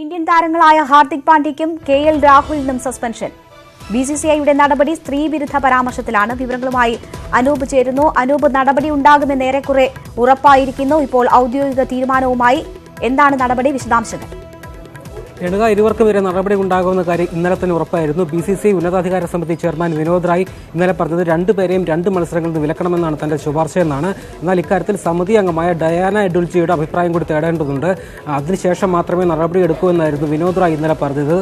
Indian താരങ്ങളായ ഹാർദിക് പാണ്ഡ്യയ്ക്കും K L രാഹുലിനും സസ്പെൻഷൻ. ബി സി സി ഐയുടെ നടപടി സ്ത്രീവിരുദ്ധ പരാമർശത്തിലാണ്. വിവരങ്ങളുമായി അനൂപ് ചേരുന്നു. അനൂപ് നടപടി ഉണ്ടാകുമെന്ന് ഏറെക്കുറെ ഉറപ്പായിരിക്കുന്നു. ഇപ്പോൾ ഔദ്യോഗിക തീരുമാനവുമായി എന്താണ് നടപടി? വിശദാംശങ്ങൾ. രേണുക ഇരുവർക്കും വരെ നടപടി ഉണ്ടാകുമെന്ന കാര്യം ഇന്നലെ തന്നെ ഉറപ്പായിരുന്നു. ബി സി സി ഉന്നതാധികാര സമിതി ചെയർമാൻ വിനോദ് റായ് ഇന്നലെ പറഞ്ഞത് രണ്ടുപേരെയും രണ്ട് മത്സരങ്ങളിൽ നിന്ന് വിലക്കണമെന്നാണ് തന്റെ ശുപാർശയെന്നാണ് എന്നാൽ ഇക്കാര്യത്തിൽ സമിതി അംഗമായ ഡയാന എഡുൽജിയുടെ അഭിപ്രായം കൂടി തേടേണ്ടതുണ്ട്. അതിനുശേഷം മാത്രമേ നടപടി എടുക്കൂ എന്നായിരുന്നു വിനോദ് റായ് ഇന്നലെ പറഞ്ഞത്.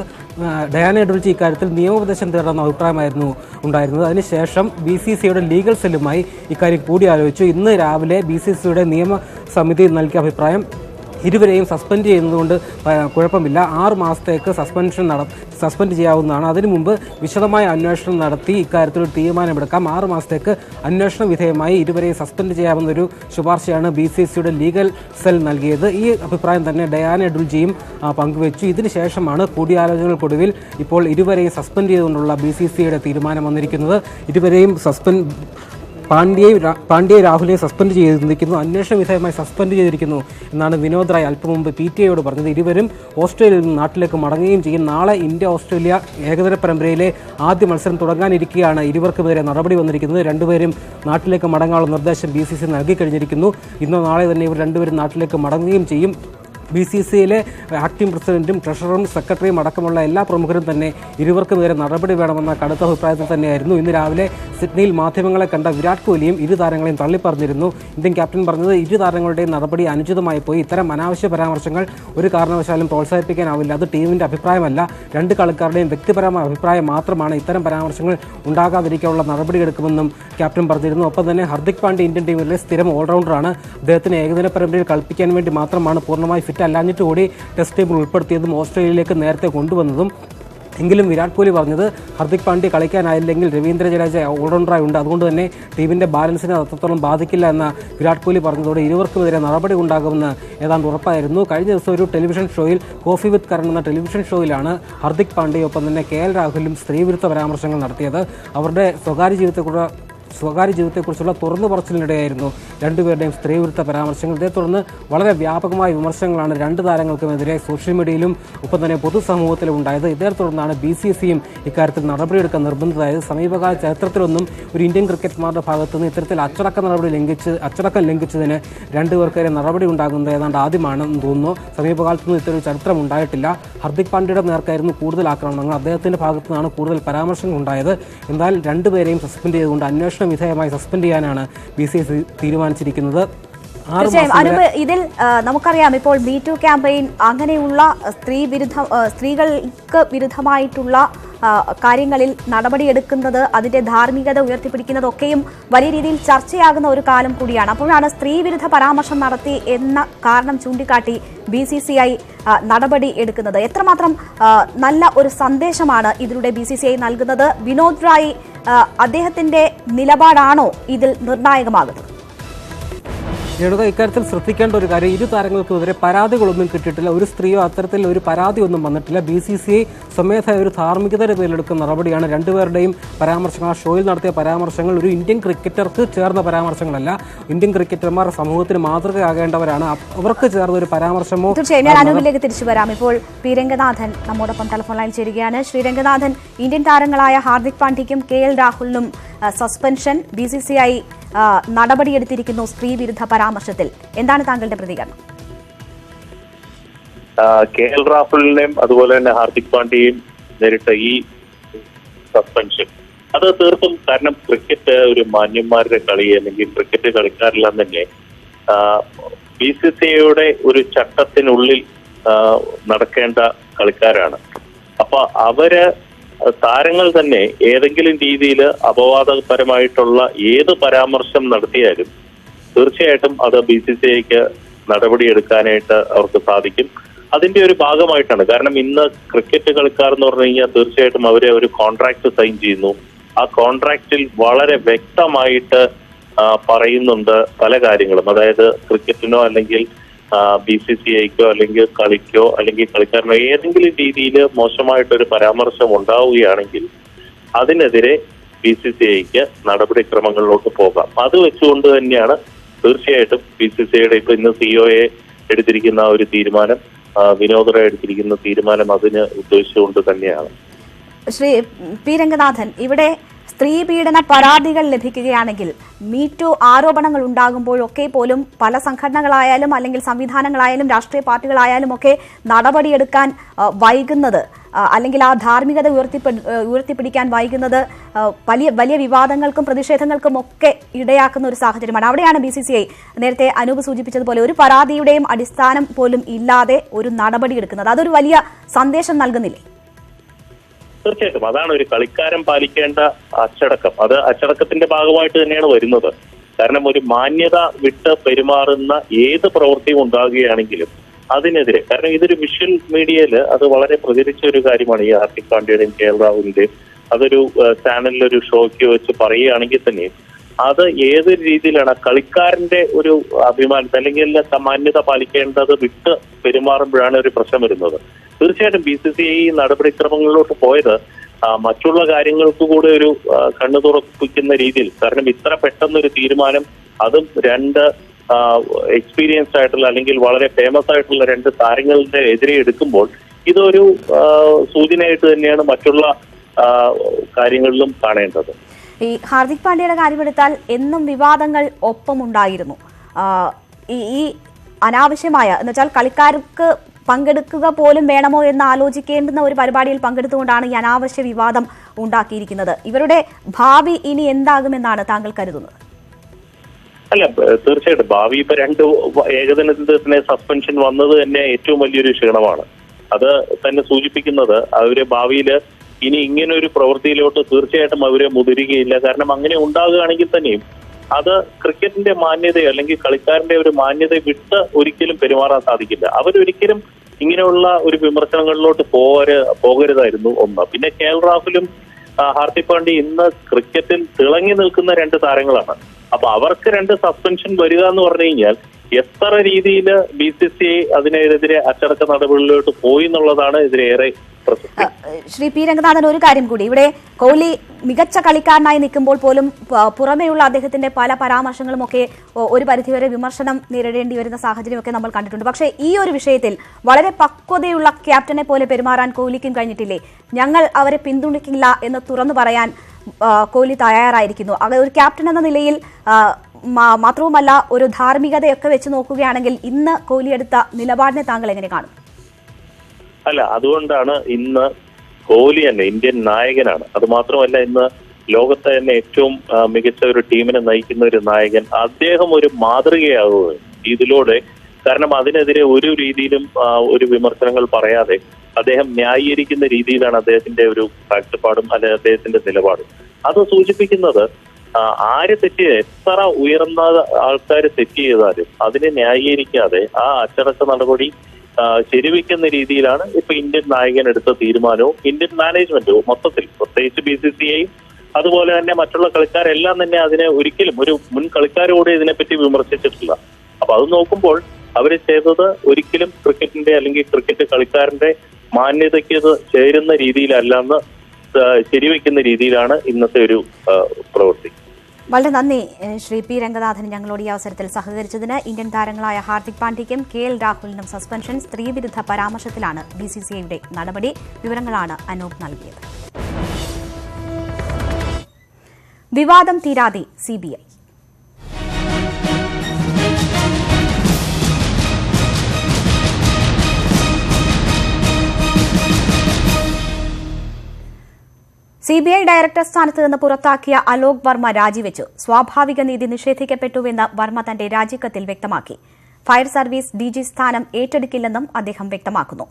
ഡയാന എഡുൽജി ഇക്കാര്യത്തിൽ നിയമോപദേശം തേടണമെന്ന അഭിപ്രായമായിരുന്നു ഉണ്ടായിരുന്നത്. അതിനുശേഷം ബി സി സിയുടെ ലീഗൽ സെല്ലുമായി ഇക്കാര്യം കൂടിയാലോചിച്ചു. ഇന്ന് രാവിലെ ബി സി സിയുടെ നിയമ സമിതി നൽകിയ അഭിപ്രായം ഇരുവരെയും സസ്പെൻഡ് ചെയ്യുന്നതുകൊണ്ട് കുഴപ്പമില്ല. ആറ് മാസത്തേക്ക് സസ്പെൻഷൻ നട സസ്പെൻഡ് ചെയ്യാവുന്നതാണ്. അതിനു മുമ്പ് വിശദമായ അന്വേഷണം നടത്തി ഇക്കാര്യത്തിൽ ഒരു തീരുമാനമെടുക്കാം. ആറ് മാസത്തേക്ക് അന്വേഷണ വിധേയമായി ഇരുവരെയും സസ്പെൻഡ് ചെയ്യാവുന്നൊരു ശുപാർശയാണ് ബി സി സിയുടെ ലീഗൽ സെൽ നൽകിയത്. ഈ അഭിപ്രായം തന്നെ ഡയാന ഡുൽജിയും പങ്കുവച്ചു. ഇതിനുശേഷമാണ് കൂടിയാലോചനകൾക്കൊടുവിൽ ഇപ്പോൾ ഇരുവരെയും സസ്പെൻഡ് ചെയ്തുകൊണ്ടുള്ള ബി സി സിയുടെ തീരുമാനം വന്നിരിക്കുന്നത്. ഇരുവരെയും സസ്പെൻഡ് പാണ്ഡ്യയും പാണ്ഡ്യയെ രാഹുലിനെ സസ്പെൻഡ് ചെയ്തിരിക്കുന്നു. അന്വേഷണ വിധേയമായി സസ്പെൻഡ് ചെയ്തിരിക്കുന്നു എന്നാണ് വിനോദ് റായ് അല്പം മുമ്പ് പി ടി ഐയോട് പറഞ്ഞത്. ഇരുവരും ഓസ്ട്രേലിയയിൽ നിന്ന് നാട്ടിലേക്ക് മടങ്ങുകയും ചെയ്യും. നാളെ ഇന്ത്യ ഓസ്ട്രേലിയ ഏകദിന പരമ്പരയിലെ ആദ്യ മത്സരം തുടങ്ങാനിരിക്കുകയാണ് ഇരുവർക്കുമെതിരെ നടപടി വന്നിരിക്കുന്നത്. രണ്ടുപേരും നാട്ടിലേക്ക് മടങ്ങാനുള്ള നിർദ്ദേശം ബി സി സി നൽകി കഴിഞ്ഞിരിക്കുന്നു. ഇന്നോ നാളെ തന്നെ ഇവർ രണ്ടുപേരും നാട്ടിലേക്ക് മടങ്ങുകയും ചെയ്യും. ബി സി സി ഐയിലെ ആക്ടിംഗ് പ്രസിഡന്റും ട്രഷററും സെക്രട്ടറിയും അടക്കമുള്ള എല്ലാ പ്രമുഖരും തന്നെ ഇരുവർക്കും നേരെ നടപടി വേണമെന്ന കടുത്ത അഭിപ്രായത്തിൽ തന്നെയായിരുന്നു. ഇന്ന് രാവിലെ സിഡ്നിയിൽ മാധ്യമങ്ങളെ കണ്ട വിരാട് കോഹ്ലിയും ഇരു താരങ്ങളെയും തള്ളിപ്പറഞ്ഞിരുന്നു. ഇന്ത്യൻ ക്യാപ്റ്റൻ പറഞ്ഞത് ഇരു താരങ്ങളുടെയും നടപടി അനുചിതമായി പോയി. ഇത്തരം അനാവശ്യ പരാമർശങ്ങൾ ഒരു കാരണവശാലും പ്രോത്സാഹിപ്പിക്കാനാവില്ല. അത് ടീമിന്റെ അഭിപ്രായമല്ല. രണ്ട് കളിക്കാരുടെയും വ്യക്തിപരമായ അഭിപ്രായം മാത്രമാണ് ഇത്തരം പരാമർശങ്ങൾ ഉണ്ടാകാതിരിക്കാനുള്ള നടപടിയെടുക്കുമെന്നും ക്യാപ്റ്റൻ പറഞ്ഞിരുന്നു. ഒപ്പം തന്നെ ഹർദിക് പാണ്ഡ്യ ഇന്ത്യൻ ടീമിലെ സ്ഥിരം ഓൾറൗണ്ടറാണ്. അദ്ദേഹത്തിന് ഏകദിന പരമ്പരയിൽ കളിപ്പിക്കാൻ വേണ്ടി മാത്രമാണ് പൂർണമായി ഫിറ്റ് അല്ലാഞ്ഞിട്ട് കൂടി ടെസ്റ്റ് ടീമിൽ ഉൾപ്പെടുത്തിയതും ഓസ്ട്രേലിയയിലേക്ക് നേരത്തെ കൊണ്ടുവന്നതും. എങ്കിലും വിരാട് കോഹ്ലി പറഞ്ഞത് ഹർദിക് പാണ്ഡ്യ കളിക്കാനായില്ലെങ്കിൽ രവീന്ദ്ര ജഡേജ ഓൾറൗണ്ടറായി ഉണ്ട് അതുകൊണ്ട് തന്നെ ടീമിന്റെ ബാലൻസിനെ അത്രത്തോളം ബാധിക്കില്ല എന്ന വിരാട് കോഹ്ലി പറഞ്ഞതോടെ ഇരുവർക്കുമെതിരെ നടപടി ഉണ്ടാകുമെന്ന് ഏതാണ്ട് ഉറപ്പായിരുന്നു. കഴിഞ്ഞ ദിവസം ഒരു ടെലിവിഷൻ ഷോയിൽ കോഫി വിത്ത് കരൺ എന്ന ടെലിവിഷൻ ഷോയിലാണ് ഹർദിക് പാണ്ഡ്യയൊപ്പം തന്നെ കെ എൽ രാഹുലും സ്ത്രീവിരുദ്ധ പരാമർശങ്ങൾ നടത്തിയത്. അവരുടെ സ്വകാര്യ ജീവിതത്തെക്കുറിച്ച് സ്വകാര്യ ജീവിതത്തെക്കുറിച്ചുള്ള തുറന്നു പറച്ചിലിനിടെയായിരുന്നു രണ്ടുപേരുടെയും സ്ത്രീവിരുദ്ധ പരാമർശങ്ങൾ. ഇതേ തുടർന്ന് വളരെ വ്യാപകമായ വിമർശനങ്ങളാണ് രണ്ട് താരങ്ങൾക്കുമെതിരെ സോഷ്യൽ മീഡിയയിലും ഒപ്പം തന്നെ പൊതുസമൂഹത്തിലും ഉണ്ടായത്. ഇതേ തുടർന്നാണ് ബി സി സിയും ഇക്കാര്യത്തിൽ നടപടിയെടുക്കാൻ നിർബന്ധിതമായത് സമീപകാല ചരിത്രത്തിലൊന്നും ഒരു ഇന്ത്യൻ ക്രിക്കറ്റ്മാരുടെ ഭാഗത്തു നിന്ന് ഇത്തരത്തിൽ അച്ചടക്ക നടപടി ലംഘിച്ച് അച്ചടക്കം ലംഘിച്ചതിന് രണ്ടുപേർക്കെതിരെ നടപടി ഉണ്ടാകുന്നത് ഏതാണ്ട് ആദ്യമാണെന്ന് തോന്നുന്നു. സമീപകാലത്തൊന്നും ഇത്തരം ചരിത്രം ഉണ്ടായിട്ടില്ല. ഹർദിക് പാണ്ഡ്യയുടെ നേർക്കായിരുന്നു കൂടുതൽ ആക്രമണങ്ങൾ. അദ്ദേഹത്തിന്റെ ഭാഗത്തു നിന്നാണ് കൂടുതൽ പരാമർശങ്ങൾ ഉണ്ടായത്. എന്നാൽ രണ്ടുപേരെയും സസ്പെൻഡ് ചെയ്തുകൊണ്ട് അന്വേഷണ വിധേയമായി സസ്പെൻഡ് ചെയ്യാനാണ് ബി സി എസ് തീരുമാനിച്ചിരിക്കുന്നത്. തീർച്ചയായും. ഇതിൽ നമുക്കറിയാം ഇപ്പോൾ ബി ടു ക്യാമ്പയിൻ അങ്ങനെയുള്ള സ്ത്രീ വിരുദ്ധ സ്ത്രീകൾക്ക് വിരുദ്ധമായിട്ടുള്ള കാര്യങ്ങളിൽ നടപടിയെടുക്കുന്നത് അതിന്റെ ധാർമ്മികത ഉയർത്തിപ്പിടിക്കുന്നതൊക്കെയും വലിയ രീതിയിൽ ചർച്ചയാകുന്ന ഒരു കാലം കൂടിയാണ്. അപ്പോഴാണ് സ്ത്രീ വിരുദ്ധ പരാമർശം നടത്തി എന്ന കാരണം ചൂണ്ടിക്കാട്ടി ബി സി സി ഐ നടപടി എടുക്കുന്നത്. എത്രമാത്രം നല്ല ഒരു സന്ദേശമാണ് ഇതിലൂടെ ബി സി സി ഐ നൽകുന്നത്. വിനോദ് റായി അദ്ദേഹത്തിന്റെ നിലപാടാണോ ഇതിൽ നിർണായകമാകുന്നത്? രേണുക ഇക്കാര്യത്തിൽ ശ്രദ്ധിക്കേണ്ട ഒരു കാര്യം ഇരു താരങ്ങൾക്കുമെതിരെ പരാതികളൊന്നും കിട്ടിയിട്ടില്ല. ഒരു സ്ത്രീയോ അത്തരത്തിൽ ഒരു പരാതിയൊന്നും വന്നിട്ടില്ല. ബി സി സി ഐ സ്വമേധ ഒരു ധാർമ്മികതയുടെ പേരിലെടുക്കുന്ന നടപടിയാണ് രണ്ടുപേരുടെയും പരാമർശങ്ങൾ. ആ ഷോയിൽ നടത്തിയ പരാമർശങ്ങൾ ഒരു ഇന്ത്യൻ ക്രിക്കറ്റർക്ക് ചേർന്ന പരാമർശങ്ങളല്ല. ഇന്ത്യൻ ക്രിക്കറ്റർമാർ സമൂഹത്തിന് മാതൃകയാകേണ്ടവരാണ്. അവർക്ക് ചേർന്ന ഒരു പരാമർശമോ തീർച്ചയായും ഞാൻ അനൂപിലേക്ക് തിരിച്ചു വരാം. ഇപ്പോൾ പി രംഗനാഥൻ നമ്മോടൊപ്പം ടെലിഫോൺ ലൈൻ ചേരുകയാണ്. ശ്രീ രംഗനാഥൻ ഇന്ത്യൻ താരങ്ങളായ ഹാർദിക് പാണ്ഡ്യയ്ക്കും K L രാഹുലിനും suspension B C C I നടപടിയെടുത്തിരിക്കുന്നു സ്ത്രീ വിരുദ്ധ പരാമർശത്തിൽ. എന്താണ് താങ്കളുടെ പ്രതികരണം? കെ എൽ രാഹുലിനെയും അതുപോലെ തന്നെ ഹാർദിക് പാണ്ഡ്യയും നേരിട്ട ഈ സസ്പെൻഷൻ അത് തീർത്തും കാരണം ക്രിക്കറ്റ് ഒരു മാന്യന്മാരുടെ കളി അല്ലെങ്കിൽ ക്രിക്കറ്റ് കളിക്കാരെല്ലാം തന്നെ ബി സി സി ഐയുടെ ഒരു ചട്ടത്തിനുള്ളിൽ നടക്കേണ്ട കളിക്കാരാണ്. അപ്പൊ അവർ താരങ്ങൾ തന്നെ ഏതെങ്കിലും രീതിയിൽ അപവാദപരമായിട്ടുള്ള ഏത് പരാമർശം നടത്തിയാലും തീർച്ചയായിട്ടും അത് ബി സി സി ഐക്ക് നടപടിയെടുക്കാനായിട്ട് അവർക്ക് സാധിക്കും. അതിന്റെ ഒരു ഭാഗമായിട്ടാണ്. കാരണം ഇന്ന് ക്രിക്കറ്റ് കളിക്കാർ എന്ന് പറഞ്ഞു കഴിഞ്ഞാൽ തീർച്ചയായിട്ടും അവരെ ഒരു കോൺട്രാക്ട് സൈൻ ചെയ്യുന്നു. ആ കോൺട്രാക്റ്റിൽ വളരെ വ്യക്തമായിട്ട് പറയുന്നുണ്ട് പല കാര്യങ്ങളും. അതായത് ക്രിക്കറ്റിനോ അല്ലെങ്കിൽ ബി സി സി ഐക്കോ അല്ലെങ്കിൽ കളിക്കോ അല്ലെങ്കിൽ കളിക്കാരനോ ഏതെങ്കിലും രീതിയിൽ മോശമായിട്ടൊരു പരാമർശം ഉണ്ടാവുകയാണെങ്കിൽ അതിനെതിരെ ബി സി സി ഐക്ക് നടപടിക്രമങ്ങളിലോട്ട് പോകാം. അത് വെച്ചുകൊണ്ട് തന്നെയാണ് തീർച്ചയായിട്ടും ബി സി സി ഐയുടെ ഇപ്പൊ ഇന്ന് സിഒയെ എടുത്തിരിക്കുന്ന ഒരു തീരുമാനം വിനോദറെ എടുത്തിരിക്കുന്ന തീരുമാനം അതിന് ഉദ്ദേശിച്ചുകൊണ്ട് തന്നെയാണ്. ശ്രീ പി രംഗനാഥൻ ഇവിടെ സ്ത്രീ പീഡന പരാതികൾ ലഭിക്കുകയാണെങ്കിൽ മീറ്റു ആരോപണങ്ങൾ ഉണ്ടാകുമ്പോഴൊക്കെ പോലും പല സംഘടനകളായാലും അല്ലെങ്കിൽ സംവിധാനങ്ങളായാലും രാഷ്ട്രീയ പാർട്ടികളായാലും ഒക്കെ നടപടിയെടുക്കാൻ വൈകുന്നത്. അല്ലെങ്കിൽ ആ ധാർമ്മികത ഉയർത്തിപ്പി ഉയർത്തിപ്പിടിക്കാൻ വൈകുന്നത്. വലിയ വലിയ വിവാദങ്ങൾക്കും പ്രതിഷേധങ്ങൾക്കും ഒക്കെ ഇടയാക്കുന്ന ഒരു സാഹചര്യമാണ്. അവിടെയാണ് ബി സി സി ഐ നേരത്തെ അനൂപ് സൂചിപ്പിച്ചതുപോലെ ഒരു പരാതിയുടെയും അടിസ്ഥാനം പോലും ഇല്ലാതെ ഒരു നടപടിയെടുക്കുന്നത്. അതൊരു വലിയ സന്ദേശം നൽകുന്നില്ലേ? തീർച്ചയായിട്ടും. അതാണ് ഒരു കളിക്കാരൻ പാലിക്കേണ്ട അച്ചടക്കം. അത് അച്ചടക്കത്തിന്റെ ഭാഗമായിട്ട് തന്നെയാണ് വരുന്നത്. കാരണം ഒരു മാന്യത വിട്ട് പെരുമാറുന്ന ഏത് പ്രവൃത്തിയും ഉണ്ടാകുകയാണെങ്കിലും അതിനെതിരെ. കാരണം ഇതൊരു വിഷ്വൽ മീഡിയയിൽ അത് വളരെ പ്രചരിച്ച ഒരു കാര്യമാണ് ഈ ഹാർദിക് പാണ്ഡ്യയുടെയും കെ എൽ രാഹുലിന്റെയും. അതൊരു ചാനലിൽ ഒരു ഷോയ്ക്ക് വെച്ച് പറയുകയാണെങ്കിൽ തന്നെ അത് ഏതൊരു രീതിയിലാണ് കളിക്കാരന്റെ ഒരു അഭിമാനത്തെ അല്ലെങ്കിൽ മാന്യത പാലിക്കേണ്ടത് വിട്ട് പെരുമാറുമ്പോഴാണ് ഒരു പ്രശ്നം വരുന്നത്. തീർച്ചയായിട്ടും ബി സി സി ഐ നടപടിക്രമങ്ങളിലോട്ട് പോയത് മറ്റുള്ള കാര്യങ്ങൾക്ക് കൂടെ ഒരു കണ്ണു തുറപ്പിക്കുന്ന രീതിയിൽ. കാരണം ഇത്ര പെട്ടെന്നൊരു തീരുമാനം അതും രണ്ട് എക്സ്പീരിയൻസ്ഡ് ആയിട്ടുള്ള അല്ലെങ്കിൽ വളരെ ഫേമസ് ആയിട്ടുള്ള രണ്ട് താരങ്ങളുടെ എതിരെ എടുക്കുമ്പോൾ ഇതൊരു സൂചനയായിട്ട് തന്നെയാണ് മറ്റുള്ള കാര്യങ്ങളിലും കാണേണ്ടത്. ഈ ഹാർദിക് പാണ്ഡ്യയുടെ കാര്യമെടുത്താൽ എന്നും വിവാദങ്ങൾ ഒപ്പമുണ്ടായിരുന്നു. ഈ അനാവശ്യമായ എന്നുവെച്ചാൽ കളിക്കാർക്ക് പങ്കെടുക്കുക പോലും വേണമോ എന്ന് ആലോചിക്കേണ്ടുന്ന ഒരു പരിപാടിയിൽ പങ്കെടുത്തുകൊണ്ടാണ് ഈ അനാവശ്യ വിവാദം ഉണ്ടാക്കിയിരിക്കുന്നത്. ഇവരുടെ ഭാവി ഇനി എന്താകുമെന്നാണ് താങ്കൾ കരുതുന്നത്? അല്ല തീർച്ചയായിട്ടും. ഭാവി ഇപ്പൊ രണ്ട് ഏകദിന ഏകദിനത്തിന് സസ്പെൻഷൻ വന്നത് തന്നെ ഏറ്റവും വലിയൊരു ക്ഷീണമാണ്. അത് തന്നെ സൂചിപ്പിക്കുന്നത് അവർ ഭാവിയിൽ ഇനി ഇങ്ങനെ ഒരു പ്രവൃത്തിയിലോട്ട് തീർച്ചയായിട്ടും അവരെ മുതിരുകയില്ല. കാരണം അങ്ങനെ ഉണ്ടാകുകയാണെങ്കിൽ തന്നെയും അത് ക്രിക്കറ്റിന്റെ മാന്യതയോ അല്ലെങ്കിൽ കളിക്കാരന്റെ ഒരു മാന്യത വിട്ട് ഒരിക്കലും പെരുമാറാൻ സാധിക്കില്ല. അവരൊരിക്കലും ഇങ്ങനെയുള്ള ഒരു വിമർശനങ്ങളിലോട്ട് പോകര് പോകരുതായിരുന്നു ഒന്ന്. പിന്നെ കെ എൽ രാഹുലും ഹാർദിക് പാണ്ഡ്യ ഇന്ന് ക്രിക്കറ്റിൽ തിളങ്ങി നിൽക്കുന്ന രണ്ട് താരങ്ങളാണ്. അപ്പൊ അവർക്ക് രണ്ട് സസ്പെൻഷൻ വരിക എന്ന് പറഞ്ഞു കഴിഞ്ഞാൽ എത്ര രീതിയിൽ ബി സി സി ഐ അതിനെതിരെ അച്ചടക്ക നടപടികളിലോട്ട് പോയി എന്നുള്ളതാണ് ഇതിലേറെ ശ്രീ പി രംഗനാഥൻ ഒരു കാര്യം കൂടി. ഇവിടെ കോഹ്ലി മികച്ച കളിക്കാരനായി നിൽക്കുമ്പോൾ പോലും പുറമേയുള്ള അദ്ദേഹത്തിന്റെ പല പരാമർശങ്ങളും ഒക്കെ ഒരു പരിധിവരെ വിമർശനം നേരിടേണ്ടി വരുന്ന സാഹചര്യമൊക്കെ നമ്മൾ കണ്ടിട്ടുണ്ട്. പക്ഷേ ഈ ഒരു വിഷയത്തിൽ വളരെ പക്വതയുള്ള ക്യാപ്റ്റനെ പോലെ പെരുമാറാൻ കോഹ്ലിക്കും കഴിഞ്ഞിട്ടില്ലേ? ഞങ്ങൾ അവരെ പിന്തുണയ്ക്കില്ല എന്ന് തുറന്നു പറയാൻ കോഹ്ലി തയ്യാറായിരിക്കുന്നു. ഒരു ക്യാപ്റ്റൻ എന്ന നിലയിൽ മാത്രവുമല്ല ഒരു ധാർമ്മികതയൊക്കെ വെച്ച് നോക്കുകയാണെങ്കിൽ ഇന്ന് കോഹ്ലി എടുത്ത നിലപാടിനെ താങ്കൾ എങ്ങനെ കാണും? അല്ല അതുകൊണ്ടാണ് ഇന്ന് കോഹ്ലി തന്നെ ഇന്ത്യൻ നായകനാണ്. അത് മാത്രമല്ല ഇന്ന് ലോകത്തെ തന്നെ ഏറ്റവും മികച്ച ഒരു ടീമിനെ നയിക്കുന്ന ഒരു നായകൻ. അദ്ദേഹം ഒരു മാതൃകയാവുകയാണ്. ഇതിലൂടെ കാരണം അതിനെതിരെ ഒരു രീതിയിലും ഒരു വിമർശനങ്ങൾ പറയാതെ അദ്ദേഹം ന്യായീകരിക്കുന്ന രീതിയിലാണ് അദ്ദേഹത്തിന്റെ ഒരു കാഴ്ചപ്പാടും അല്ലെ അദ്ദേഹത്തിന്റെ നിലപാടും. അത് സൂചിപ്പിക്കുന്നത് ആര് തെറ്റ് എത്ര ഉയർന്ന ആൾക്കാർ തെറ്റ് ചെയ്താലും അതിനെ ന്യായീകരിക്കാതെ ആ അച്ചടക്ക നടപടി ശരിവെക്കുന്ന രീതിയിലാണ് ഇപ്പൊ ഇന്ത്യൻ നായകൻ എടുത്ത തീരുമാനവും ഇന്ത്യൻ മാനേജ്മെന്റും മൊത്തത്തിൽ പ്രത്യേകിച്ച് ബി സി സി ഐ അതുപോലെ തന്നെ മറ്റുള്ള കളിക്കാരെല്ലാം തന്നെ അതിനെ ഒരിക്കലും ഒരു മുൻ കളിക്കാരോട് ഇതിനെപ്പറ്റി വിമർശിച്ചിട്ടില്ല. അപ്പൊ അത് നോക്കുമ്പോൾ അവർ ചെയ്തത് ഒരിക്കലും ക്രിക്കറ്റിന്റെ അല്ലെങ്കിൽ ക്രിക്കറ്റ് കളിക്കാരന്റെ മാന്യതയ്ക്ക് ചേരുന്ന രീതിയിലല്ലെന്ന് ശരിവെക്കുന്ന രീതിയിലാണ് ഇന്നത്തെ ഒരു പ്രവൃത്തി. വളരെ നന്ദി ശ്രീ പി രംഗനാഥൻ ഞങ്ങളോട് ഈ അവസരത്തിൽ സഹകരിച്ചതിന്. ഇന്ത്യൻ താരങ്ങളായ ഹാർദിക് പാണ്ഡ്യയ്ക്കും കെ എൽ രാഹുലിനും സസ്പെൻഷൻ സ്ത്രീവിരുദ്ധ പരാമർശത്തിലാണ് ബി സി സി ഐയുടെ നടപടി. വിവരങ്ങളാണ് അനൂപ് നൽകിയത്. വിവാദം തീരാതെ CBI C B I director സ്ഥാനത്ത് നിന്ന് പുറത്താക്കിയ അലോക് വർമ്മ രാജിവെച്ചു. സ്വാഭാവിക നീതി നിഷേധിക്കപ്പെട്ടുവെന്ന് വർമ്മ തന്റെ രാജിക്കത്തിൽ വ്യക്തമാക്കി. ഫയർ സർവീസ് ഡിജി സ്ഥാനം ഏറ്റെടുക്കില്ലെന്നും അദ്ദേഹം വ്യക്തമാക്കുന്നു.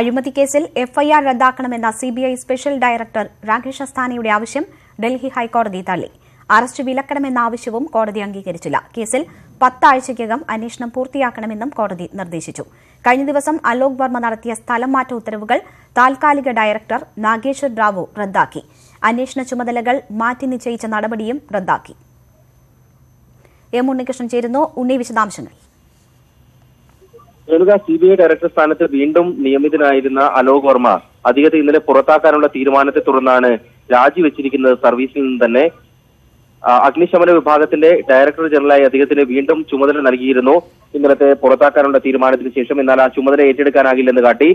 അഴിമതി കേസിൽ എഫ്ഐആർ റദ്ദാക്കണമെന്ന സിബിഐ സ്പെഷ്യൽ ഡയറക്ടർ രാകേഷ് അസ്താനയുടെ ആവശ്യം ഡൽഹി ഹൈക്കോടതി തള്ളി. അറസ്റ്റ് വിലക്കണമെന്ന ആവശ്യവും കോടതി അംഗീകരിച്ചില്ല. കേസിൽ പത്താഴ്ചയ്ക്കകം അന്വേഷണം പൂർത്തിയാക്കണമെന്നും കോടതി നിർദ്ദേശിച്ചു. കഴിഞ്ഞ ദിവസം അലോക് വർമ്മ നടത്തിയ സ്ഥലം മാറ്റ ഉത്തരവുകൾ താൽക്കാലിക ഡയറക്ടർ നാഗേശ്വർ റാവു റദ്ദാക്കി. അന്വേഷണ ചുമതലകൾ മാറ്റി നിശ്ചയിച്ച നടപടിയും റദ്ദാക്കി. M Unni C B I director സ്ഥാനത്ത് വീണ്ടും നിയമിതനായിരുന്ന അലോക് വർമ്മ അദ്ദേഹത്തെ ഇന്നലെ പുറത്താക്കാനുള്ള തീരുമാനത്തെ തുടർന്നാണ് രാജിവെച്ചിരിക്കുന്നത്. സർവീസിൽ നിന്ന് തന്നെ അഗ്നിശമന വിഭാഗത്തിന്റെ ഡയറക്ടർ ജനറലായി അദ്ദേഹത്തിന് വീണ്ടും ചുമതല നൽകിയിരുന്നു. ഇന്നലത്തെ പുറത്താക്കാനുള്ള തീരുമാനത്തിന് ശേഷം എന്നാൽ ആ ചുമതല ഏറ്റെടുക്കാനാകില്ലെന്ന് കാട്ടി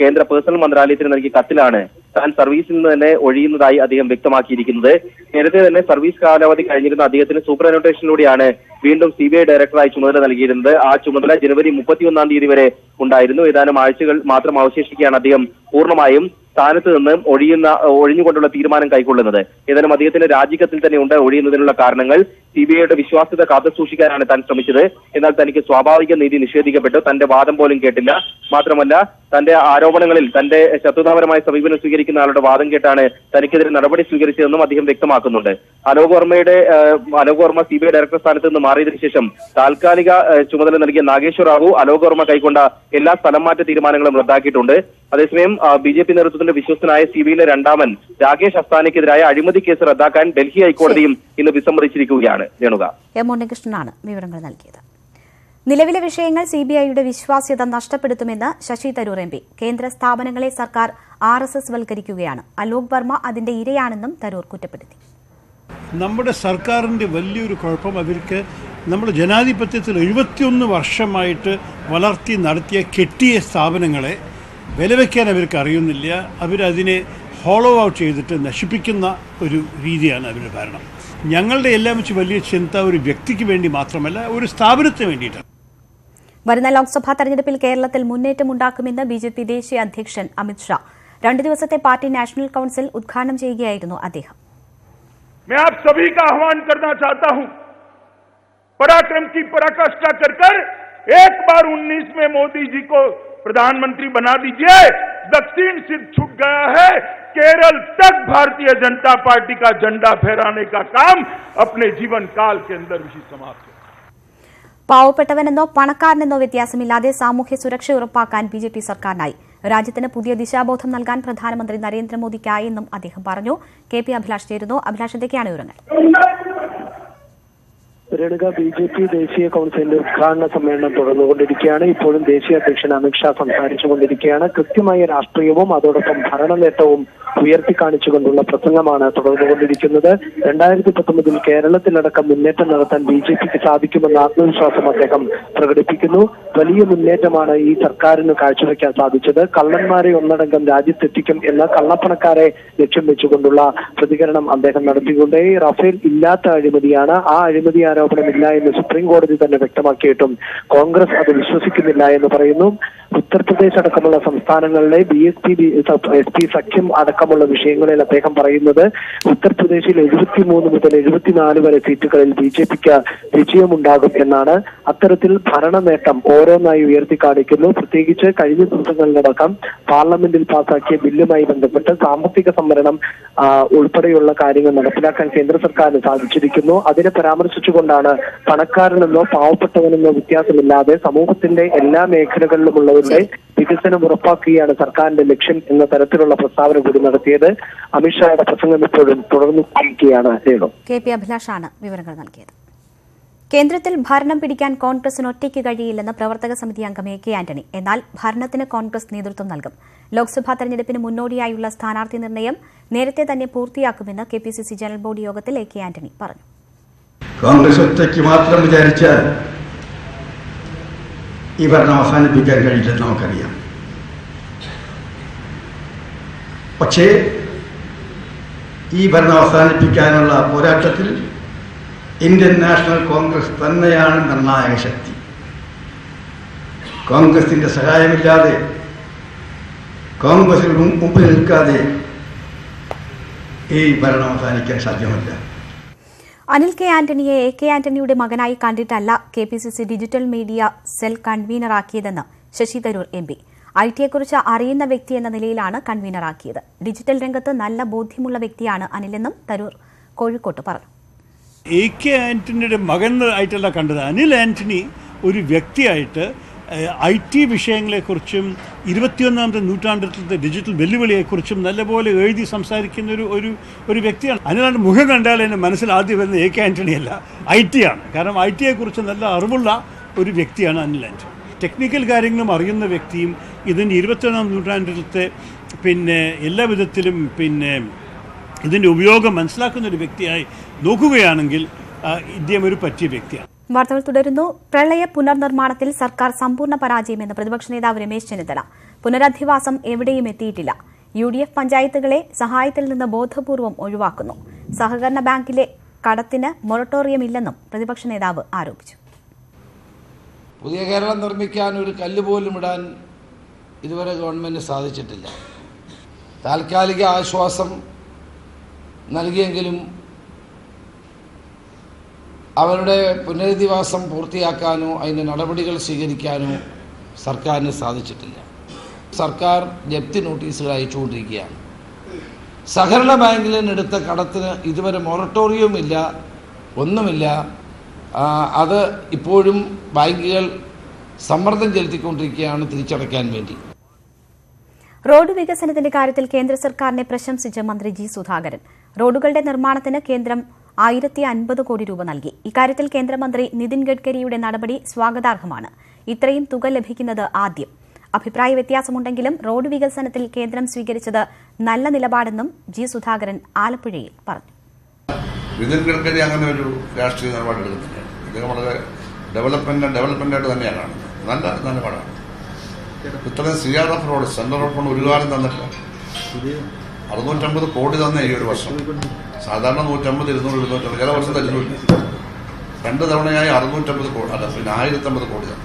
കേന്ദ്ര പേഴ്സണൽ മന്ത്രാലയത്തിന് നൽകിയ കത്തിലാണ് താൻ സർവീസിൽ നിന്ന് തന്നെ ഒഴിയുന്നതായി അദ്ദേഹം വ്യക്തമാക്കിയിരിക്കുന്നത്. നേരത്തെ തന്നെ സർവീസ് കാലാവധി കഴിഞ്ഞിരുന്ന അദ്ദേഹത്തിന് സൂപ്പർ അനോട്ടേഷനിലൂടെയാണ് വീണ്ടും സി ബി ഐ ഡയറക്ടറായി ചുമതല നൽകിയിരുന്നത്. ആ ചുമതല ജനുവരി മുപ്പത്തിയൊന്നാം തീയതി വരെ ഉണ്ടായിരുന്നു. ഏതാനും ആഴ്ചകൾ മാത്രം അവശേഷിക്കുകയാണ് അദ്ദേഹം പൂർണമായും. സ്ഥാനത്ത് നിന്ന് ഒഴിയുന്ന ഒഴിഞ്ഞുകൊണ്ടുള്ള തീരുമാനം കൈക്കൊള്ളുന്നത്. ഏതായാലും അദ്ദേഹത്തിന്റെ രാജിക്കത്തിൽ തന്നെ ഉണ്ട് ഒഴിയുന്നതിനുള്ള കാരണങ്ങൾ. സി ബി ഐയുടെ വിശ്വാസ്യത കാത്തുസൂക്ഷിക്കാനാണ് താൻ ശ്രമിച്ചത്. എന്നാൽ തനിക്ക് സ്വാഭാവിക നീതി നിഷേധിക്കപ്പെട്ടു. തന്റെ വാദം പോലും കേട്ടില്ല. മാത്രമല്ല തന്റെ ആരോപണങ്ങളിൽ തന്റെ ശത്രുതാപരമായ സമീപനം സ്വീകരിക്കുന്ന ആളുടെ വാദം കേട്ടാണ് തനിക്കെതിരെ നടപടി സ്വീകരിച്ചതെന്നും അദ്ദേഹം വ്യക്തമാക്കുന്നുണ്ട്. Alok വർമ്മയുടെ Alok Varma C B I director സ്ഥാനത്ത് നിന്ന് മാറിയതിനു ശേഷം താൽക്കാലിക ചുമതല നൽകിയ നാഗേശ്വർ റാവു അലോക് വർമ്മ കൈക്കൊണ്ട എല്ലാ സ്ഥലം മാറ്റ തീരുമാനങ്ങളും റദ്ദാക്കിയിട്ടുണ്ട്. അതേസമയം ബി ജെ പി നേതൃത്വത്തിന്റെ വിശ്വസ്തനായ സി ബി രണ്ടാമൻ രാകേഷ് അസ്താനയ്ക്കെതിരായ അഴിമതി കേസ് റദ്ദാക്കാൻ ഡൽഹി ഹൈക്കോടതിയും ഇന്ന് വിസമ്മതിച്ചിരിക്കുകയാണ്. രേണുക. എം ഉണ്ണികൃഷ്ണനാണ് വിവരങ്ങൾ നൽകിയത്. നിലവിലെ വിഷയങ്ങൾ സിബിഐയുടെ ബി ഐയുടെ വിശ്വാസ്യത നഷ്ടപ്പെടുത്തുമെന്ന് ശശി തരൂർ എം പി. കേന്ദ്ര സ്ഥാപനങ്ങളെ സർക്കാർ ആർ എസ് എസ് വൽക്കരിക്കുകയാണ്. അലോക് വർമ്മ അതിന്റെ ഇരയാണെന്നും തരൂർ കുറ്റപ്പെടുത്തി. നമ്മുടെ സർക്കാരിന്റെ വലിയൊരു കുഴപ്പം അവർക്ക് നമ്മൾ ജനാധിപത്യത്തിൽ എഴുപത്തിയൊന്ന് വർഷമായിട്ട് വളർത്തി നടത്തിയ കെട്ടിയ സ്ഥാപനങ്ങളെ വിലവെക്കാൻ അവർക്ക് അറിയുന്നില്ല അവരതിനെ ഹോളോ ഔട്ട് ചെയ്തിട്ട് നശിപ്പിക്കുന്ന ഒരു രീതിയാണ് അവരുടെ ഭരണം ഞങ്ങളുടെ എല്ലാം വെച്ച് വലിയ ചിന്ത ഒരു വ്യക്തിക്ക് വേണ്ടി മാത്രമല്ല ഒരു സ്ഥാപനത്തിന് വേണ്ടിയിട്ടാണ് വരുന്ന ലോക്സഭാ തെരഞ്ഞെടുപ്പിൽ കേരളത്തിൽ മുന്നേറ്റമുണ്ടാക്കുമെന്ന് ബി ജെ പി ദേശീയ അധ്യക്ഷൻ അമിത്ഷാ രണ്ട് ദിവസത്തെ പാർട്ടി നാഷണൽ കൌൺസിൽ ഉദ്ഘാടനം ചെയ്യുകയായിരുന്നു അദ്ദേഹം मैं आप सभी का आह्वान करना चाहता हूं पराक्रम की पराकाष्ठा कर कर एक बार 19 में मोदी जी को प्रधानमंत्री बना दीजिए दक्षिण सिर्फ छूट गया है केरल तक भारतीय जनता पार्टी का झंडा फहराने का काम अपने जीवन काल के अंदर ही समाप्त हो പാവപ്പെട്ടവനെന്നോ പണക്കാരനെന്നോ വ്യത്യാസമില്ലാതെ സാമൂഹ്യ സുരക്ഷ ഉറപ്പാക്കാൻ ബി ജെ പി സർക്കാരിനായി രാജ്യത്തിന് പുതിയ ദിശാബോധം നൽകാൻ പ്രധാനമന്ത്രി നരേന്ദ്രമോദിക്കായെന്നും അദ്ദേഹം പറഞ്ഞു കെ പി അഭിലാഷ് ചേരുന്നു അഭിലാഷ് എന്തൊക്കെയാണ് വിവരങ്ങൾ Renuka B J P ദേശീയ കൗൺസിലിന്റെ ഉദ്ഘാടന സമ്മേളനം തുടർന്നുകൊണ്ടിരിക്കുകയാണ്. ഇപ്പോഴും ദേശീയ അധ്യക്ഷൻ അമിത്ഷാ സംസാരിച്ചുകൊണ്ടിരിക്കുകയാണ്. കൃത്യമായ രാഷ്ട്രീയവും അതോടൊപ്പം ഭരണ നേട്ടവും ഉയർത്തിക്കാണിച്ചുകൊണ്ടുള്ള പ്രസംഗമാണ് തുടർന്നുകൊണ്ടിരിക്കുന്നത്. രണ്ടായിരത്തി പത്തൊമ്പതിൽ കേരളത്തിലടക്കം മുന്നേറ്റം നടത്താൻ ബി ജെ പിക്ക് സാധിക്കുമെന്ന ആത്മവിശ്വാസം അദ്ദേഹം പ്രകടിപ്പിക്കുന്നു. വലിയ മുന്നേറ്റമാണ് ഈ സർക്കാരിന് കാഴ്ചവെക്കാൻ സാധിച്ചത്. കള്ളന്മാരെ ഒന്നടങ്കം രാജ്യത്തെത്തിക്കും എന്ന കള്ളപ്പണക്കാരെ ലക്ഷ്യം വെച്ചുകൊണ്ടുള്ള പ്രതികരണം അദ്ദേഹം നടത്തിക്കൊണ്ടേ റഫേൽ ഇല്ലാത്ത അഴിമതിയാണ്. ആ അഴിമതി ആരോപണമില്ല എന്ന് സുപ്രീം കോടതി തന്നെ വ്യക്തമാക്കിയിട്ടും കോൺഗ്രസ് അത് വിശ്വസിക്കുന്നില്ല എന്ന് പറയുന്നു. ഉത്തർപ്രദേശ് അടക്കമുള്ള സംസ്ഥാനങ്ങളിലെ B S P S P സഖ്യം അടക്കമുള്ള വിഷയങ്ങളിൽ അദ്ദേഹം പറയുന്നത് ഉത്തർപ്രദേശിൽ എഴുപത്തിമൂന്ന് മുതൽ എഴുപത്തിനാല് വരെ സീറ്റുകളിൽ ബി ജെ പിക്ക് വിജയമുണ്ടാകും എന്നാണ് അത്തരത്തിൽ ഭരണ നേട്ടം ഓരോന്നായി ഉയർത്തി കാണിക്കുന്നു പ്രത്യേകിച്ച് കഴിഞ്ഞ ദിവസങ്ങളിലടക്കം പാർലമെന്റിൽ പാസാക്കിയ ബില്ലുമായി ബന്ധപ്പെട്ട് സാമ്പത്തിക സംവരണം ഉൾപ്പെടെയുള്ള കാര്യങ്ങൾ നടപ്പിലാക്കാൻ കേന്ദ്ര സർക്കാരിന് സാധിച്ചിരിക്കുന്നു. അതിനെ പരാമർശിച്ചുകൊണ്ടാണ് പണക്കാരനെന്നോ പാവപ്പെട്ടവനെന്നോ വ്യത്യാസമില്ലാതെ സമൂഹത്തിന്റെ എല്ലാ മേഖലകളിലുമുള്ളവരുടെ വികസനം ഉറപ്പാക്കുകയാണ് സർക്കാരിന്റെ ലക്ഷ്യം എന്ന തരത്തിലുള്ള പ്രസ്താവന കൂടി നടത്തിയത്. അമിത്ഷായുടെ പ്രസംഗം ഇപ്പോഴും തുടർന്നു കൊണ്ടിരിക്കുകയാണ് രേണു. കെ പി അഭിലാഷാണ് വിവരങ്ങൾ നൽകിയത്. കേന്ദ്രത്തിൽ ഭരണം പിടിക്കാൻ കോൺഗ്രസിന് ഒറ്റയ്ക്ക് കഴിയില്ലെന്ന് പ്രവർത്തക സമിതി അംഗം എ കെ ആന്റണി. എന്നാൽ ഭരണത്തിന് കോൺഗ്രസ് നേതൃത്വം നൽകും. ലോക്സഭാ തെരഞ്ഞെടുപ്പിന് മുന്നോടിയായുള്ള സ്ഥാനാർത്ഥി നിർണയം നേരത്തെ തന്നെ പൂർത്തിയാക്കുമെന്ന് K P C C general body യോഗത്തിൽ എ കെ ആന്റണി പറഞ്ഞു. കോൺഗ്രസ് ഒറ്റയ്ക്ക് മാത്രം വിചാരിച്ചാൽ ഈ ഭരണം അവസാനിപ്പിക്കാൻ കഴിയില്ലെന്ന് നമുക്കറിയാം. പക്ഷേ ഈ ഭരണം അവസാനിപ്പിക്കാനുള്ള പോരാട്ടത്തിൽ ഇന്ത്യൻ നാഷണൽ കോൺഗ്രസ് തന്നെയാണ് നിർണായക ശക്തി. കോൺഗ്രസിന്റെ സഹായമില്ലാതെ കോൺഗ്രസിന് മുമ്പ് നിൽക്കാതെ ഈ ഭരണം അവസാനിക്കാൻ സാധ്യമല്ല. അനിൽ കെ ആന്റണിയെ എ കെ ആന്റണിയുടെ മകനായി കണ്ടിട്ടല്ല K P C C digital media cell കൺവീനറാക്കിയതെന്ന് Shashi Tharoor M P. I ടിയെക്കുറിച്ച് അറിയുന്ന വ്യക്തി എന്ന നിലയിലാണ് കൺവീനറാക്കിയത്. ഡിജിറ്റൽ രംഗത്ത് നല്ല ബോധ്യമുള്ള വ്യക്തിയാണ് അനിലെന്നും തരൂർ കോഴിക്കോട്ട് പറഞ്ഞു. എ കെ ആന്റണിയുടെ മകൻ ആയിട്ടല്ല കണ്ടത്. അനിൽ ആന്റണി ഒരു വ്യക്തിയായിട്ട് ഐ ടി വിഷയങ്ങളെക്കുറിച്ചും ഇരുപത്തിയൊന്നാമത്തെ നൂറ്റാണ്ടിലത്തെ ഡിജിറ്റൽ വെല്ലുവിളിയെക്കുറിച്ചും നല്ലപോലെ എഴുതി സംസാരിക്കുന്ന ഒരു ഒരു ഒരു വ്യക്തിയാണ്. അതിനാണ് മുഖം കണ്ടാൽ എന്റെ മനസ്സിൽ ആദ്യം വരുന്നത് എ കെ ആന്റണി അല്ല. ഐ ടി ആണ്. കാരണം ഐ ടിയെക്കുറിച്ച് നല്ല അറിവുള്ള ഒരു വ്യക്തിയാണ് അനിൽ ആന്റണി ടെക്നിക്കൽ കാര്യങ്ങളും അറിയുന്ന വ്യക്തിയും ഇതിന്റെ ഇരുപത്തിയൊന്നാം നൂറ്റാണ്ടിലത്തെ പിന്നെ എല്ലാ വിധത്തിലും പിന്നെ ഇതിന്റെ ഉപയോഗം മനസ്സിലാക്കുന്ന ഒരു വ്യക്തിയായി നോക്കുകയാണെങ്കിൽ ഇദ്ദേഹം ഒരു പറ്റിയ വ്യക്തിയാണ്. വാർത്തകൾ തുടരുന്നു. പ്രളയ പുനർനിർമ്മാണത്തിൽ സർക്കാർ സമ്പൂർണ പരാജയമെന്ന് പ്രതിപക്ഷ നേതാവ് രമേശ് ചെന്നിത്തല. പുനരധിവാസം എവിടെയും എത്തിയിട്ടില്ല. യു ഡി എഫ് പഞ്ചായത്തുകളെ സഹായത്തിൽ നിന്ന് ബോധപൂർവം ഒഴിവാക്കുന്നു. സഹകരണ ബാങ്കിലെ കടത്തിന് മൊറട്ടോറിയം ഇല്ലെന്നും പ്രതിപക്ഷ നേതാവ് ആരോപിച്ചു. പുതിയ കേരളം നിർമ്മിക്കാൻ ഒരു കല്ല് പോലും ഇടാൻ ഇതുവരെ ഗവൺമെന്റ് സാധിച്ചിട്ടില്ല. താൽക്കാലിക ആശ്വാസം നൽകിയെങ്കിലും അവരുടെ പുനരധിവാസം പൂർത്തിയാക്കാനോ അതിന്റെ നടപടികൾ സ്വീകരിക്കാനോ സർക്കാരിന് സാധിച്ചിട്ടില്ല. സർക്കാർ ജപ്തി നോട്ടീസുകൾ അയച്ചുകൊണ്ടിരിക്കുകയാണ്. സഹകരണ ബാങ്കിൽ നിന്നെടുത്ത കടത്തിന് ഇതുവരെ മൊറട്ടോറിയവും ഇല്ല ഒന്നുമില്ല. അത് ഇപ്പോഴും ബാങ്കുകൾ സമ്മർദ്ദം ചെലുത്തിക്കൊണ്ടിരിക്കുകയാണ് തിരിച്ചടയ്ക്കാൻ വേണ്ടി. റോഡ് വികസനത്തിന്റെ കാര്യത്തിൽ കേന്ദ്ര സർക്കാരിനെ പ്രശംസിച്ച് മന്ത്രി ജി സുധാകരൻ. റോഡുകളുടെ നിർമ്മാണത്തിന് കേന്ദ്രം ആയിരത്തി അൻപത് കോടി രൂപ നൽകി. ഇക്കാര്യത്തിൽ കേന്ദ്രമന്ത്രി നിതിൻ ഗഡ്കരിയുടെ നടപടി സ്വാഗതാർഹമാണ്. ഇത്രയും തുക ലഭിക്കുന്നത് ആദ്യം. അഭിപ്രായ വ്യത്യാസമുണ്ടെങ്കിലും റോഡ് വികസനത്തിൽ കേന്ദ്രം സ്വീകരിച്ചത് നല്ല നിലപാടെന്നും ജി സുധാകരൻ ആലപ്പുഴയിൽ പറഞ്ഞു. നിതിൻ ഗഡ്കരി അങ്ങനെ ഒരു രാഷ്ട്രീയ നിലപാടെടുക്കുന്നില്ല അദ്ദേഹം ഡെവലപ്മെന്റ് തന്നെയാണ്. നല്ല ഇത്രയും C R F road central road കൊണ്ട് ഒരു കാലം തന്നിട്ടില്ല. അറുന്നൂറ്റമ്പത് കോടി തന്നെ ഈ ഒരു വർഷം. സാധാരണ നൂറ്റമ്പത് ഇരുന്നൂറ് ഇരുന്നൂറ്റമ്പത് ചില വർഷം തരുന്നില്ല രണ്ട് തവണയായി അറുന്നൂറ്റമ്പത് കോടി അല്ല പിന്നെ ആയിരത്തമ്പത് കോടി തന്നെ.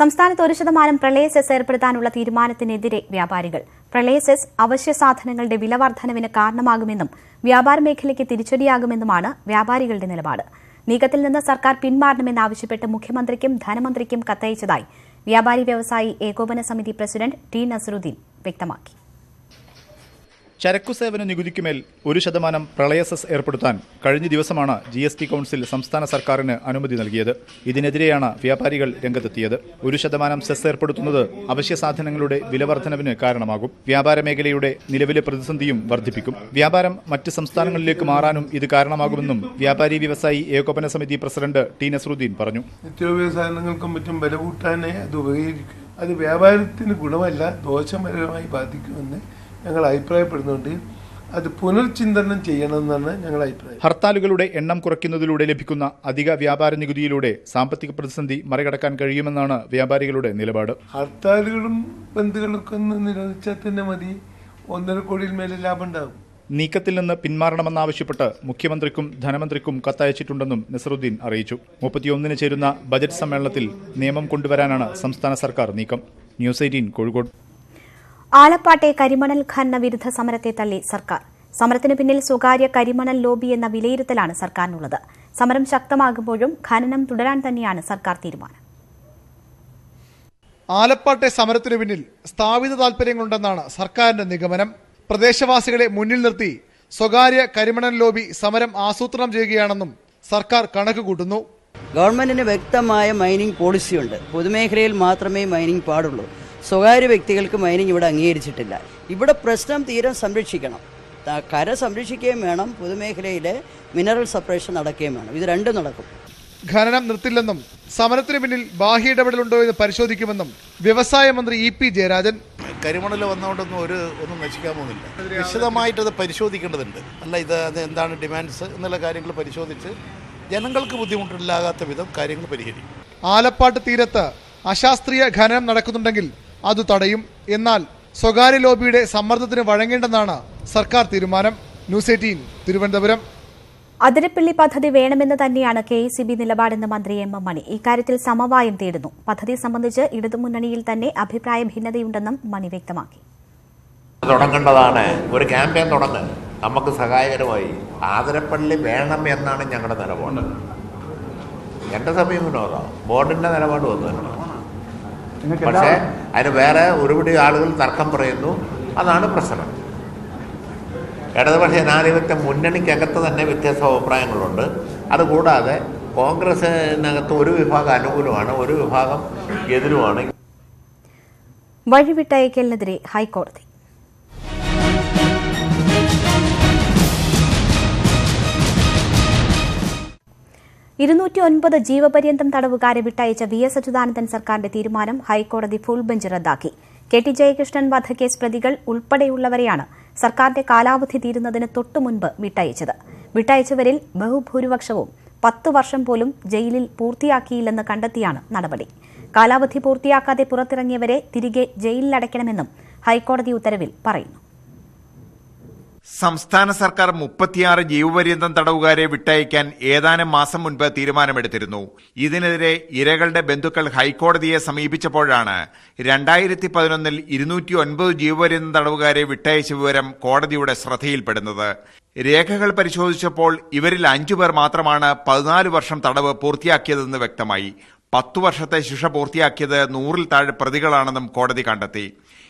സംസ്ഥാനത്ത് ഒരു ശതമാനം പ്രളയ സെസ് ഏർപ്പെടുത്താനുള്ള തീരുമാനത്തിനെതിരെ വ്യാപാരികൾ. പ്രളയ സെസ് അവശ്യ സാധനങ്ങളുടെ വില വർധനവിന് കാരണമാകുമെന്നും വ്യാപാര മേഖലയ്ക്ക് തിരിച്ചടിയാകുമെന്നുമാണ് വ്യാപാരികളുടെ നിലപാട്. നീക്കത്തിൽ നിന്ന് സർക്കാർ പിന്മാറണമെന്നാവശ്യപ്പെട്ട് മുഖ്യമന്ത്രിക്കും ധനമന്ത്രിക്കും കത്തയച്ചതായി വ്യാപാരി വ്യവസായി ഏകോപന സമിതി പ്രസിഡന്റ് ടി നസറുദ്ദീൻ വ്യക്തമാക്കി. ചരക്കു സേവന നികുതിക്കുമേൽ ഒരു ശതമാനം പ്രളയ സെസ് ഏർപ്പെടുത്താൻ കഴിഞ്ഞ ദിവസമാണ് ജി എസ് ടി കൌൺസിൽ സംസ്ഥാന സർക്കാരിന് അനുമതി നൽകിയത്. ഇതിനെതിരെയാണ് വ്യാപാരികൾ രംഗത്തെത്തിയത്. ഒരു ശതമാനം സെസ് ഏർപ്പെടുത്തുന്നത് അവശ്യ സാധനങ്ങളുടെ വിലവർദ്ധനവിന് കാരണമാകും. വ്യാപാര മേഖലയുടെ നിലവിലെ പ്രതിസന്ധിയും വർദ്ധിപ്പിക്കും. വ്യാപാരം മറ്റ് സംസ്ഥാനങ്ങളിലേക്ക് മാറാനും ഇത് കാരണമാകുമെന്നും വ്യാപാരി വ്യവസായി ഏകോപന സമിതി പ്രസിഡന്റ് ടി നസറുദ്ദീൻ പറഞ്ഞു. അത് അത് വ്യാപാരത്തിന് ഗുണമല്ല ദോഷപരമായി ബാധിക്കുമെന്ന് ഞങ്ങൾ അഭിപ്രായപ്പെടുന്നുണ്ട്. അത് പുനർചിന്തനം ചെയ്യണമെന്നാണ് ഞങ്ങൾ അഭിപ്രായം. ഹർത്താലുകളുടെ എണ്ണം കുറയ്ക്കുന്നതിലൂടെ ലഭിക്കുന്ന അധിക വ്യാപാര നികുതിയിലൂടെ സാമ്പത്തിക പ്രതിസന്ധി മറികടക്കാൻ കഴിയുമെന്നാണ് വ്യാപാരികളുടെ നിലപാട്. ഹർത്താലുകളും ബന്ധുക്കളൊക്കെ ഒന്ന് നിരോധിച്ചാൽ തന്നെ മതി. ഒന്നര കോടിയിൽ മേലെ ലാഭം ഉണ്ടാകും. നീക്കത്തിൽ നിന്ന് പിന്മാറണമെന്നാവശ്യപ്പെട്ട് മുഖ്യമന്ത്രിക്കും ധനമന്ത്രിക്കും കത്തയച്ചിട്ടുണ്ടെന്നും നസറുദ്ദീൻ അറിയിച്ചു. മുപ്പത്തിയൊന്നിന് ചേരുന്ന ബജറ്റ് സമ്മേളനത്തിൽ നിയമം കൊണ്ടുവരാനാണ് സംസ്ഥാന സർക്കാർ നീക്കം. News eighteen Kozhikode. ആലപ്പാട്ടെ കരിമണൽ ഖനന വിരുദ്ധ സമരത്തെ തള്ളി സർക്കാർ. സമരത്തിന് പിന്നിൽ സ്വകാര്യ കരിമണൽ ലോബി എന്ന വിലയിരുത്തലാണ് സർക്കാരിനുള്ളത്. സമരം ശക്തമാകുമ്പോഴും ഖനനം തുടരാൻ തന്നെയാണ് സർക്കാർ തീരുമാനം. ആലപ്പാട്ടെ സമരത്തിനു പിന്നിൽ സ്ഥാപിത താൽപര്യങ്ങളുണ്ടെന്നാണ് സർക്കാരിന്റെ നിഗമനം. പ്രദേശവാസികളെ മുന്നിൽ നിർത്തി സ്വകാര്യ കരിമണൽ ലോബി സമരം ആസൂത്രണം ചെയ്യുകയാണെന്നും സർക്കാർ കണക്ക് കൂട്ടുന്നു. ഗവൺമെന്റിന് വ്യക്തമായ മൈനിങ് പോളിസിയുണ്ട് പൊതുമേഖലയിൽ മാത്രമേ മൈനിങ് പാടുള്ളൂ. സ്വകാര്യ വ്യക്തികൾക്ക് മൈനിങ് ഇവിടെ അംഗീകരിച്ചിട്ടില്ല. ഇവിടെ പ്രശ്നം തീരെ സംരക്ഷിക്കണം. കര സംരക്ഷിക്കുകയും വേണം പൊതുമേഖലയിലെ മിനറൽ സെപ്പറേഷൻ നടക്കുകയും വേണം. ഇത് രണ്ടും നടക്കും. ഖനനം നിർത്തില്ലെന്നും സമരത്തിന് പിന്നിൽ ബാഹ്യ ഇടപെടലുണ്ടോ എന്ന് പരിശോധിക്കുമെന്നും വ്യവസായ മന്ത്രി ഇ പി ജയരാജൻ. കരിമണൽ വന്നുകൊണ്ടൊന്നും ഒരു ഒന്നും നശിക്കാൻ പോകുന്നില്ല. വിശദമായിട്ട് അത് പരിശോധിക്കേണ്ടതുണ്ട്. അല്ല ഇത് അത് എന്താണ് ഡിമാൻഡ്സ് എന്നുള്ള കാര്യങ്ങൾ പരിശോധിച്ച് ജനങ്ങൾക്ക് ബുദ്ധിമുട്ടില്ലാകാത്ത വിധം കാര്യങ്ങൾ പരിഹരിക്കും. ആലപ്പാട്ട് തീരത്ത് അശാസ്ത്രീയ ഖനനം നടക്കുന്നുണ്ടെങ്കിൽ അത് തടയും. എന്നാൽ സ്വകാര്യ ലോബിയുടെ സമ്മർദ്ദത്തിന് വഴങ്ങേണ്ടെന്നാണ് സർക്കാർ തീരുമാനം. News eighteen Thiruvananthapuram. അതിരപ്പിള്ളി പദ്ധതി വേണമെന്ന് തന്നെയാണ് കെ എസ് നിലപാടെന്ന് മന്ത്രി എം എം മണി. ഇക്കാര്യത്തിൽ സമവായം തേടുന്നു. പദ്ധതി സംബന്ധിച്ച് ഇടതുമുന്നണിയിൽ തന്നെ അഭിപ്രായ ഭിന്നതയുണ്ടെന്നും മണി വ്യക്തമാക്കി. തുടങ്ങേണ്ടതാണ്. ഒരു ക്യാമ്പയിൻ തുടങ്ങ്. നമുക്ക് സഹായകരമായി ആതിരപ്പള്ളി വേണം എന്നാണ് ഞങ്ങളുടെ നിലപാട്. എന്റെ സമീപനം അതാ. ബോർഡിന്റെ നിലപാട് വന്നു. പക്ഷേ അതിന് വേറെ ഒരുപിടി ആളുകൾ തർക്കം പറയുന്നു. അതാണ് പ്രശ്നം. ഇടതുപക്ഷ ജനാധിപത്യ മുന്നണിക്കകത്ത് തന്നെ വ്യത്യസ്ത അഭിപ്രായങ്ങളുണ്ട്. അതുകൂടാതെ കോൺഗ്രസിനകത്ത് ഒരു വിഭാഗം അനുകൂലമാണ് ഒരു വിഭാഗം എതിരുമാണ്. വഴിവിട്ടയക്കലിനെതിരെ ഹൈക്കോടതി ഇരുന്നൂറ്റി ഒൻപത് ജീവപര്യന്തം തടവുകാരെ വിട്ടയച്ച വി എസ് അച്യുതാനന്ദൻ സർക്കാരിന്റെ തീരുമാനം ഹൈക്കോടതി ഫുൾ ബെഞ്ച് റദ്ദാക്കി. കെ ടി ജയകൃഷ്ണൻ വധക്കേസ് പ്രതികൾ ഉൾപ്പെടെയുള്ളവരെയാണ് സർക്കാരിന്റെ കാലാവധി തീരുന്നതിന് തൊട്ടു മുൻപ് വിട്ടയച്ചത്. വിട്ടയച്ചവരിൽ ബഹുഭൂരിപക്ഷവും പത്ത് വർഷം പോലും ജയിലിൽ പൂർത്തിയാക്കിയില്ലെന്ന് കണ്ടെത്തിയാണ് നടപടി. കാലാവധി പൂർത്തിയാക്കാതെ പുറത്തിറങ്ങിയവരെ തിരികെ ജയിലിലടയ്ക്കണമെന്നും ഹൈക്കോടതി ഉത്തരവിൽ പറയുന്നു. സംസ്ഥാന സർക്കാർ മുപ്പത്തിയാറ് ജീവപര്യന്തം തടവുകാരെ വിട്ടയക്കാൻ ഏതാനും മാസം മുൻപ് തീരുമാനമെടുത്തിരുന്നു. ഇതിനെതിരെ ഇരകളുടെ ബന്ധുക്കൾ ഹൈക്കോടതിയെ സമീപിച്ചപ്പോഴാണ് രണ്ടായിരത്തി പതിനൊന്നിൽ ഇരുന്നൂറ്റി ഒൻപത് ജീവപര്യന്തം തടവുകാരെ വിട്ടയച്ച വിവരം കോടതിയുടെ ശ്രദ്ധയിൽപ്പെടുന്നത്. രേഖകൾ പരിശോധിച്ചപ്പോൾ ഇവരിൽ അഞ്ചുപേർ മാത്രമാണ് പതിനാല് വർഷം തടവ് പൂർത്തിയാക്കിയതെന്ന് വ്യക്തമായി. പത്തു വർഷത്തെ ശിക്ഷ പൂർത്തിയാക്കിയത് നൂറിൽ താഴെ പ്രതികളാണെന്നും കോടതി കണ്ടെത്തി.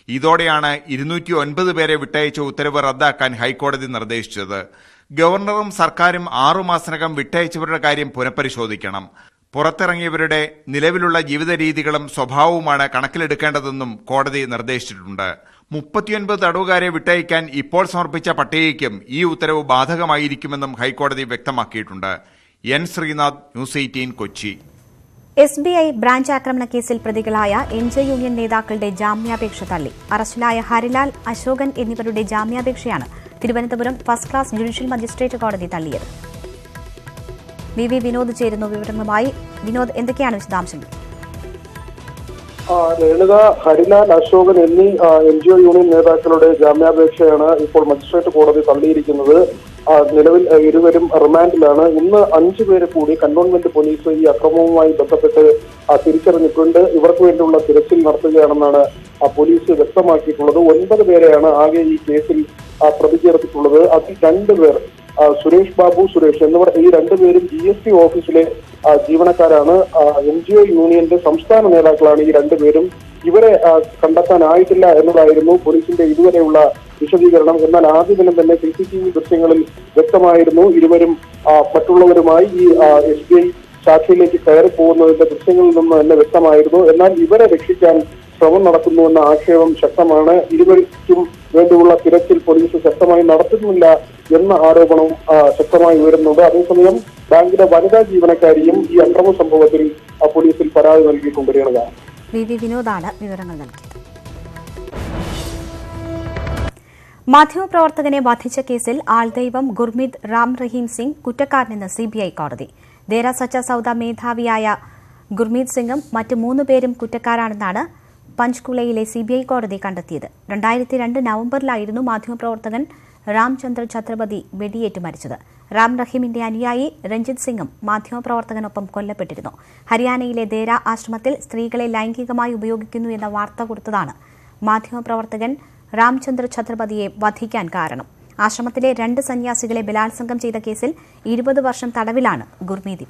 ഇതോടെയാണ് ഇരുന്നൂറ്റി ഒൻപത് പേരെ വിട്ടയച്ച ഉത്തരവ് റദ്ദാക്കാൻ ഹൈക്കോടതി നിർദ്ദേശിച്ചത്. ഗവർണറും സർക്കാരും ആറുമാസത്തിനകം വിട്ടയച്ചവരുടെ കാര്യം പുനഃപരിശോധിക്കണം. പുറത്തിറങ്ങിയവരുടെ നിലവിലുള്ള ജീവിത രീതികളും സ്വഭാവവുമാണ് കണക്കിലെടുക്കേണ്ടതെന്നും കോടതി നിർദ്ദേശിച്ചിട്ടുണ്ട്. മുപ്പത്തിയൊൻപത് തടവുകാരെ വിട്ടയക്കാൻ ഇപ്പോൾ സമർപ്പിച്ച പട്ടികയ്ക്കും ഈ ഉത്തരവ് ബാധകമായിരിക്കുമെന്നും ഹൈക്കോടതി വ്യക്തമാക്കിയിട്ടുണ്ട്. N Sreenath news eighteen Kochi. S B I branch ആക്രമണ കേസിൽ പ്രതികളായ എൻ ജെ യൂണിയൻ നേതാക്കളുടെ ജാമ്യാപേക്ഷ തള്ളി. അറസ്റ്റിലായ ഹരിലാൽ അശോകൻ എന്നിവരുടെ ജാമ്യാപേക്ഷയാണ് Thiruvananthapuram first class judicial magistrate കോടതി തള്ളിയത്. വി വി വിനോദ് ചേരുന്നു വിവരങ്ങളുമായി. വിനോദ് എന്തൊക്കെയാണ് വിശദാംശങ്ങൾ? രേണുക ഹരിലാൽ അശോകൻ എന്നീ എൻ ജി ഒ യൂണിയൻ നേതാക്കളുടെ ജാമ്യാപേക്ഷയാണ് ഇപ്പോൾ മജിസ്ട്രേറ്റ് കോടതി തള്ളിയിരിക്കുന്നത്. നിലവിൽ ഇരുവരും റിമാൻഡിലാണ്. ഇന്ന് അഞ്ചു പേരെ കൂടി കന്റോൺമെന്റ് പോലീസ് ഈ അക്രമവുമായി ബന്ധപ്പെട്ട് തിരിച്ചറിഞ്ഞിട്ടുണ്ട്. ഇവർക്ക് വേണ്ടിയുള്ള തിരച്ചിൽ നടത്തുകയാണെന്നാണ് പോലീസ് വ്യക്തമാക്കിയിട്ടുള്ളത്. ഒൻപത് പേരെയാണ് ആകെ ഈ കേസിൽ പ്രതി ചേർത്തിട്ടുള്ളത് അതിൽ രണ്ടുപേർ സുരേഷ് ബാബു സുരേഷ് എന്നിവർ ഈ രണ്ടുപേരും ജി എസ് ടി ഓഫീസിലെ ജീവനക്കാരാണ്. എൻ ജി ഒ യൂണിയന്റെ സംസ്ഥാന നേതാക്കളാണ് ഈ രണ്ടുപേരും ഇവരെ കണ്ടെത്താനായിട്ടില്ല എന്നതായിരുന്നു പോലീസിന്റെ ഇതുവരെയുള്ള വിശദീകരണം. എന്നാൽ ആദ്യ ദിനം തന്നെ സി സി ടി വി ദൃശ്യങ്ങളിൽ വ്യക്തമായിരുന്നു ഇരുവരും മറ്റുള്ളവരുമായി ഈ എസ് ബി ഐ ശാഖയിലേക്ക് കയറി പോകുന്നതിന്റെ ദൃശ്യങ്ങളിൽ നിന്ന് തന്നെ വ്യക്തമായിരുന്നു. എന്നാൽ ഇവരെ രക്ഷിക്കാൻ ശ്രമം നടക്കുന്നുവെന്ന ആക്ഷേപം ശക്തമാണ്. ഇരുവർക്കും വേണ്ടിയുള്ള തിരച്ചിൽ പോലീസ് ശക്തമായി നടത്തുന്നില്ല എന്ന ആരോപണവും ശക്തമായി ഉയരുന്നുണ്ട്. അതേസമയം ബാങ്കിലെ വനിതാ ജീവനക്കാരിയും ഈ അക്രമ സംഭവത്തിൽ പോലീസിൽ പരാതി നൽകിയിട്ടുണ്ട്. രേണുക. മാധ്യമപ്രവർത്തകനെ വധിച്ച കേസിൽ ആൾദൈവം ഗുർമിത് റാം റഹീം സിംഗ് കുറ്റക്കാരനെന്ന് സിബിഐ കോടതി. ദേര സച്ച സൌദ മേധാവിയായ ഗുർമീത് സിംഗും മറ്റ് മൂന്ന് പേരും കുറ്റക്കാരാണെന്നാണ് പഞ്ച്കുളയിലെ സി ബി ഐ കോടതി കണ്ടെത്തിയത്. രണ്ടായിരത്തി രണ്ട് നവംബറിലായിരുന്നു മാധ്യമപ്രവർത്തകൻ രാംചന്ദ്ര ഛത്രപതി വെടിയേറ്റ് മരിച്ചത്. റാം റഹീമിന്റെ അനുയായി രഞ്ജിത് സിംഗും മാധ്യമപ്രവർത്തകനൊപ്പം കൊല്ലപ്പെട്ടിരുന്നു. ഹരിയാനയിലെ ദേര ആശ്രമത്തിൽ സ്ത്രീകളെ ലൈംഗികമായി ഉപയോഗിക്കുന്നു എന്ന വാർത്ത കൊടുത്തതാണ് മാധ്യമപ്രവർത്തകൻ രാംചന്ദ്ര ഛത്രപതിയെ വധിക്കാൻ കാരണം. ആശ്രമത്തിലെ രണ്ട് സന്യാസികളെ ബലാത്സംഗം ചെയ്ത കേസിൽ ഇരുപത് വർഷം തടവിലാണ് ഗുർമീത്